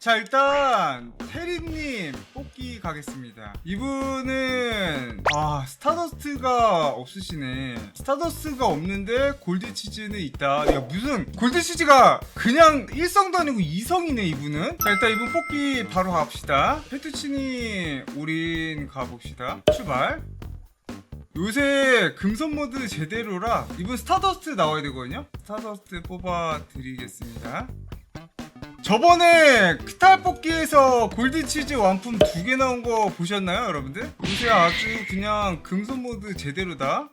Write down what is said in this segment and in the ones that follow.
자 일단 테리님 뽑기 가겠습니다. 이분은 아 스타더스트가 없으시네. 스타더스트가 없는데 골드치즈는 있다. 야 무슨 골드치즈가 그냥 1성도 아니고 2성이네 이분은? 자 일단 이분 뽑기 바로 갑시다. 페투치니 올인 가봅시다. 출발. 요새 금손 모드 제대로라 이분 스타더스트 나와야 되거든요. 스타더스트 뽑아 드리겠습니다 저번에 크탈 뽑기에서 골드치즈 완품 두 개 나온 거 보셨나요, 여러분들? 요새 아주 그냥 금손 모드 제대로다.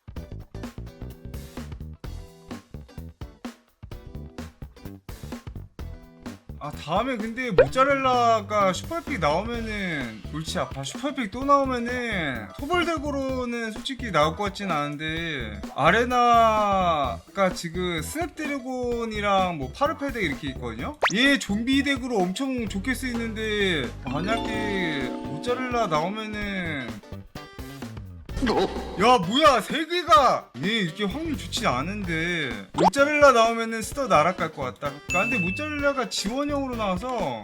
아 다음에 근데 모짜렐라가 슈퍼픽 나오면은 골치 아파. 슈퍼픽 또 나오면은 토벌덱으로는 솔직히 나올 것 같진 않은데 아레나가 지금 스냅드래곤이랑 뭐 파르페덱 이렇게 있거든요? 얘 좀비 덱으로 엄청 좋게 쓰이는데 만약에 모짜렐라 나오면은 야 뭐야 세 개가. 얘 이렇게 확률 좋지 않은데. 모짜렐라 나오면은 스터 날아갈 것 같다. 아, 근데 모짜렐라가 지원형으로 나와서.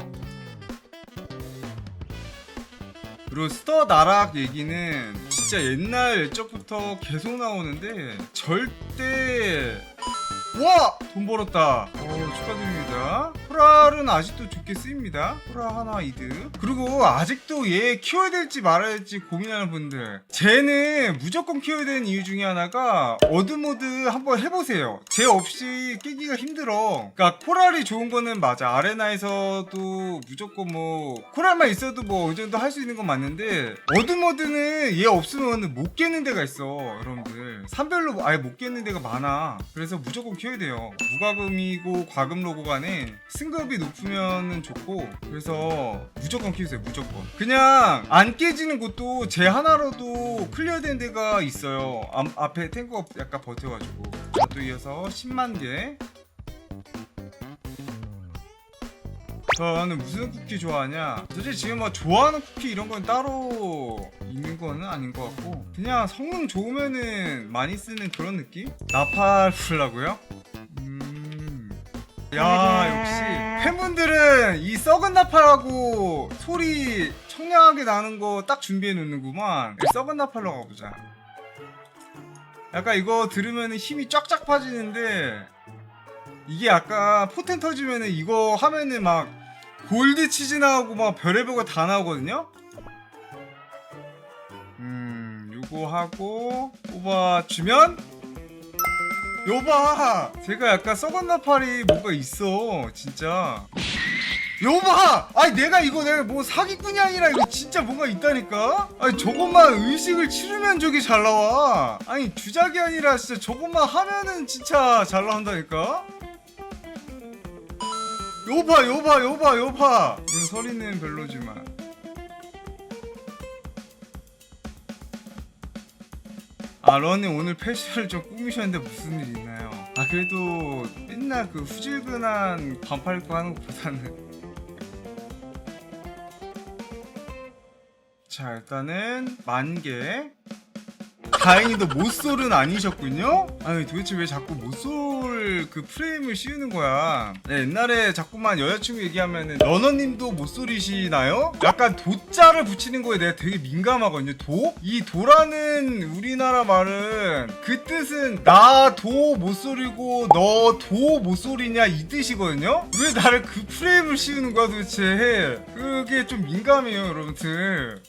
그리고 스터 나락 얘기는 진짜 옛날 옛적부터 계속 나오는데 절대 와! 돈 벌었다. 어, 축하드립니다. 호랄은 아직도 좋게 쓰입니다. 호랄 하나 이드. 그리고 아직도 얘 키워야 될지 말아야 될지 고민하는 분들. 쟤는 무조건 키워야 되는 이유 중에 하나가 어드모드 한번 해보세요. 쟤 없이 깨기가 힘들어. 그러니까 코랄이 좋은 거는 맞아. 아레나에서도 무조건 뭐 코랄만 있어도 뭐 어느 정도 할 수 있는 건 맞는데 어드모드는 얘 없으면 못 깨는 데가 있어. 여러분들. 산별로 아예 못 깨는 데가 많아. 그래서 무조건 키워야 돼요. 무과금이고 과금 로고 간에 승급이 높으면 좋고 그래서 무조건 키우세요. 무조건. 그냥 안 깨지는 곳도 제 하나로도 클리어 된 데가 있어요. 앞, 앞에 탱커가 약간 버텨가지고. 자, 또 이어서 10만 개. 저는 무슨 쿠키 좋아하냐? 솔직히 지금 뭐 좋아하는 쿠키 이런 건 따로 있는 거는 아닌 것 같고 그냥 성능 좋으면은 많이 쓰는 그런 느낌? 나팔 풀라고요? 음... 야 역시 팬분들은 이 썩은 나팔하고 소리 청량하게 나는 거 딱 준비해 놓는구만 썩은 나팔로 가보자 약간 이거 들으면 힘이 쫙쫙 빠지는데 이게 아까 포텐 터지면은 이거 하면은 막 골드 치즈 나오고 막 별의별 거 다 나오거든요? 음, 요거 하고 뽑아주면 요봐! 제가 약간 썩은 나팔이 뭐가 있어, 진짜. 요봐! 아니, 내가 이거 내가 뭐 사기꾼이 아니라 이거 진짜 뭔가 있다니까? 아니, 저것만 의식을 치르면 저게 잘 나와. 아니, 주작이 아니라 진짜 저것만 하면은 진짜 잘 나온다니까? 요봐 요봐 요봐 요봐. 이거 소리는 별로지만. 아 러님 오늘 패션을 좀 꾸미셨는데 무슨 일 있나요? 아 그래도 맨날 그 후질근한 반팔 입고 하는 것보다는. 자 일단은 만개 다행히도 모쏠은 아니셨군요? 아니 도대체 왜 자꾸 모쏠 그 프레임을 씌우는 거야? 네, 옛날에 자꾸만 여자친구 얘기하면은 러너님도 모쏠이시나요? 약간 도자를 붙이는 거에 내가 되게 민감하거든요. 도? 이 도라는 우리나라 말은 그 뜻은 나 도 모쏠이고 너 도 모쏠이냐 이 뜻이거든요? 왜 나를 그 프레임을 씌우는 거야 도대체? 그게 좀 민감해요 여러분들.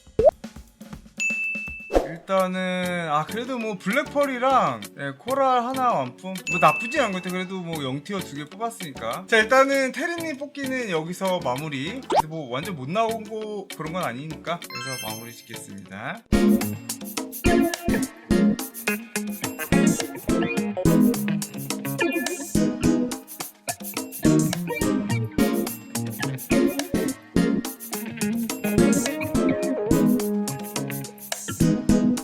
일단은 아 그래도 뭐 블랙펄이랑 예, 코랄 하나 완품? 뭐 나쁘지 않은 것 같아 그래도 뭐 0티어 두 개 뽑았으니까. 자 일단은 테리님 뽑기는 여기서 마무리. 뭐 완전 못 나온 거 그런 건 아니니까. 그래서 마무리 짓겠습니다